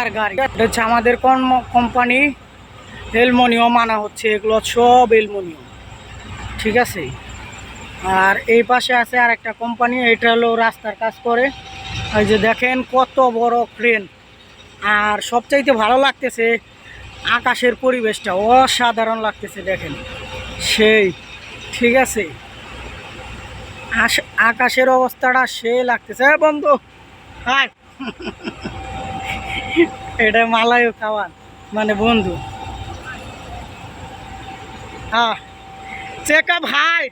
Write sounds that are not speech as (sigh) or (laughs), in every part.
আর গাড়ি। এটা হচ্ছে আমাদের কর্ম, কোম্পানি, এলমোনিয়াম আনা হচ্ছে। এগুলো সব এলমোনিয়াম। ঠিক আছে? আর এই পাশে আছে আর একটা কোম্পানি, এটা হলো রাস্তার কাজ করে। এই যে দেখেন কত বড় ক্রেন। আর সবচাইতে ভালো লাগতেছে আকাশের পরিবেশটা। অসাধারণ লাগতেছে, দেখেন। সেই, ঠিক আছে? আকাশের অবস্থাটা সে লাগতেছে। হ্যাঁ বন্ধু হাই (laughs) এটা মালায়ও খাওয়ান মানে বন্ধু হ্যাঁ check up hi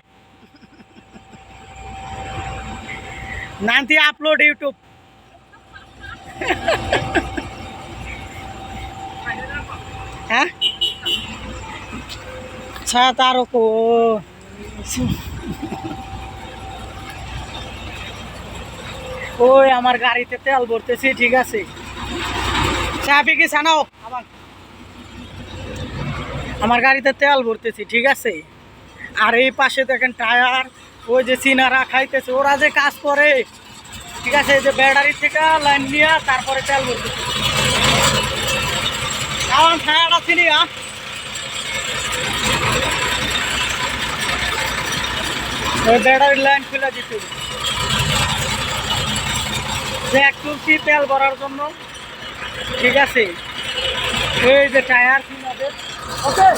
upload YouTube. Hah? Saya taruh ko. ওই আমার গাড়িতে তেল ভরতেছি, ঠিক আছে চাপি কি জানাও আমার আমার গাড়িতে তেল ভরতেছি, ঠিক আছে? আর এই পাশে দেখেন টায়ার, ওই যে চিনারা খাইতেছে, ওরা যে কাজ করে, ঠিক আছে? যে ব্যাটারি থেকে লাইন নিয়ে তারপরে তেল ভরতেছে। ওই ব্যাটারির লাইন খুলে দিতে। যে এক তেল ভরার জন্য? ঠিক আছে। এই যে টায়ার চিনাদের ওকে।